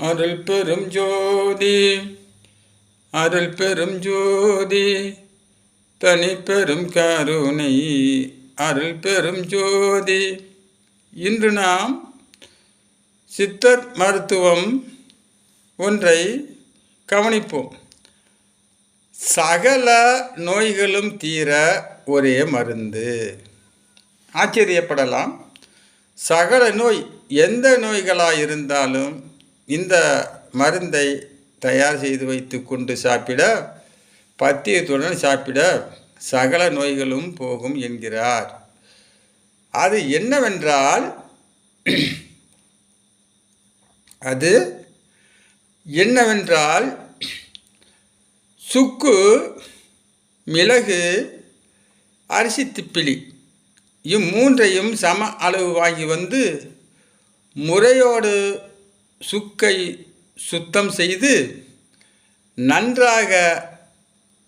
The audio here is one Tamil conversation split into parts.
அருள் பெரும் ஜோதி அருள் பெரும் ஜோதி தனி பெரும் கருணை அருள் பெரும் ஜோதி. இன்று நாம் சித்தர் மருத்துவம் ஒன்றை கவனிப்போம். சகல நோய்களும் தீர ஒரே மருந்து. ஆச்சரியப்படலாம். சகல நோய் எந்த நோய்களாக இருந்தாலும் இந்த மருந்தை தயார் செய்து வைத்து கொண்டு சாப்பிட பத்தியத்துடன் சாப்பிட சகல நோய்களும் போகும் என்கிறார். அது என்னவென்றால் அது என்னவென்றால் சுக்கு மிளகு அரிசி திப்பிலி இம்மூன்றையும் சம அளவு வாங்கி வந்து முறையோடு சுக்கை சுத்தம் செய்து நன்றாக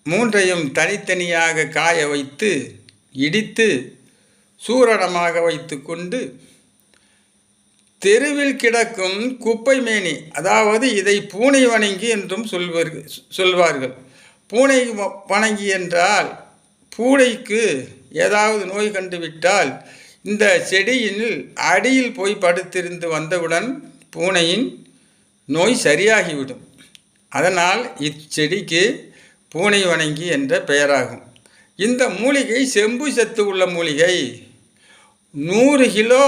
மூன்றையும் தனித்தனியாக காய வைத்து இடித்து சூரணமாக வைத்து கொண்டு தெருவில் கிடக்கும் குப்பை மேனி அதாவது இதை பூனை வணங்கி என்றும் சொல்வார்கள் சொல்வார்கள். பூனை வணங்கி என்றால் பூனைக்கு ஏதாவது நோய் கண்டுவிட்டால் இந்த செடியில் அடியில் போய் படுத்திருந்து வந்தவுடன் பூனையின் நோய் சரியாகிவிடும். அதனால் இச்செடிக்கு பூனை வணங்கி என்ற பெயராகும். இந்த மூலிகை செம்பு சத்து உள்ள மூலிகை. நூறு கிலோ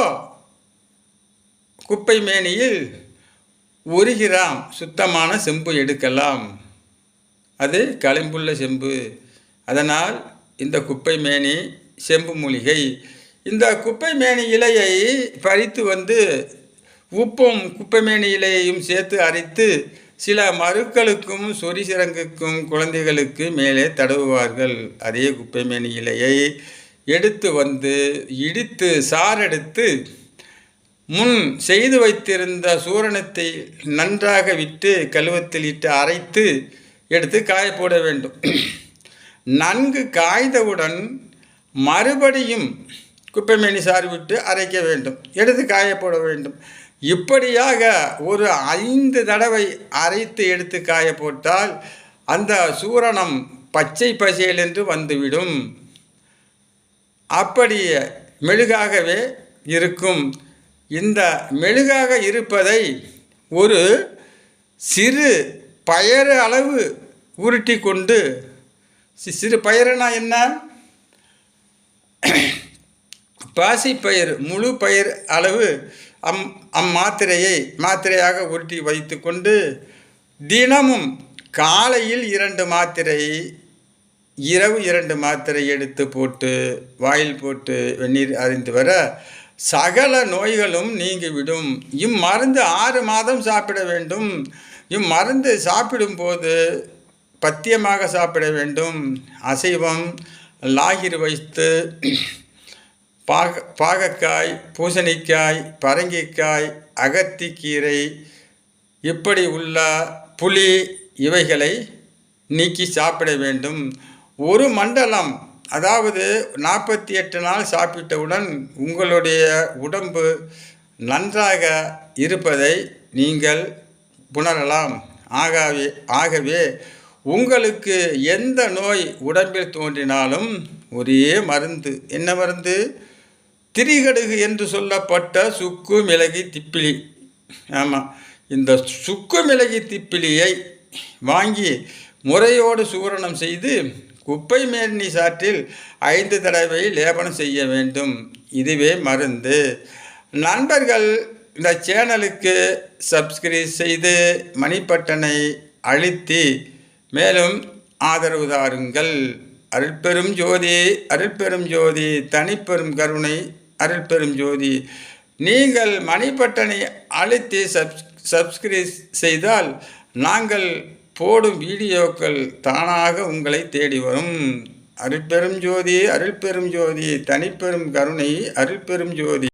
குப்பை மேனியில் ஒரு கிராம் சுத்தமான செம்பு எடுக்கலாம். அது களிம்புள்ள செம்பு. அதனால் இந்த குப்பை மேனி செம்பு மூலிகை. இந்த குப்பை மேனி இலையை பறித்து வந்து உப்பும் குப்பைமேனியிலேயும் இலையையும் சேர்த்து அரைத்து சில மருக்களுக்கும் சொரிசிறங்குக்கும் குழந்தைகளுக்கு மேலே தடவுவார்கள். அதே குப்பைமேனி இலையை எடுத்து வந்து இடித்து சாரெடுத்து முன் செய்து வைத்திருந்த சூரணத்தை நன்றாக விட்டு கழுவத்தில் இட்டு அரைத்து எடுத்து காய போட வேண்டும். நன்கு காய்ந்தவுடன் மறுபடியும் குப்பைமேனி சாறு விட்டு அரைக்க வேண்டும். எடுத்து காய போட வேண்டும். இப்படியாக ஒரு ஐந்து தடவை அரைத்து எடுத்து காய போட்டால் அந்த சூரணம் பச்சை பசேல் என்று வந்துவிடும். அப்படி மெழுகாகவே இருக்கும். இந்த மெழுகாக இருப்பதை ஒரு சிறு பயறு அளவு உருட்டி கொண்டு சிறு பயறுனா என்ன? பாசிப்பயிர் முழு பயிர் அளவு அம் அம்மாத்திரையை மாத்திரையாக உருட்டி வைத்து கொண்டு தினமும் காலையில் இரண்டு மாத்திரை இரவு இரண்டு மாத்திரை எடுத்து போட்டு வாயில் போட்டு வெந்நீர் அறிந்து வர சகல நோய்களும் நீங்கிவிடும். இம்மருந்து ஆறு மாதம் சாப்பிட வேண்டும். இம்மருந்து சாப்பிடும்போது பத்தியமாக சாப்பிட வேண்டும். அசைவம் லாகிர் வைத்து பாக பாகக்காய் பூசணிக்காய் பரங்கிக்காய் அகத்திக்கீரை இப்படி உள்ள புளி இவைகளை நீக்கி சாப்பிட வேண்டும். ஒரு மண்டலம் அதாவது நாற்பத்தி எட்டு நாள் சாப்பிட்டவுடன் உங்களுடைய உடம்பு நன்றாக இருப்பதை நீங்கள் உணரலாம். ஆகவே ஆகவே உங்களுக்கு எந்த நோய் உடம்பில் தோன்றினாலும் ஒரே மருந்து. என்ன மருந்து? திரிகடுகு என்று சொல்லப்பட்ட சுக்கு மிளகி திப்பிலி. ஆமாம் இந்த சுக்கு மிளகி திப்பிலியை வாங்கி முறையோடு சூரணம் செய்து குப்பை மேலினி சாற்றில் ஐந்து தடவை லேபனம் செய்ய வேண்டும். இதுவே மருந்து. நண்பர்கள் இந்த சேனலுக்கு சப்ஸ்கிரைப் செய்து மணிப்பட்டனை அழுத்தி மேலும் ஆதரவு தாருங்கள். அருட்பெரும் ஜோதி அருட்பெரும் ஜோதி தனிப்பெரும் கருணை அருள் பெரும் ஜோதி. நீங்கள் மணிப்பட்டனை அழுத்தி சப் சப்ஸ்கிரைப் செய்தால் நாங்கள் போடும் வீடியோக்கள் தானாக உங்களை தேடி வரும். அருட்பெரும் ஜோதி அருள் பெரும் ஜோதி தனிப்பெரும் கருணை அருள் பெரும் ஜோதி.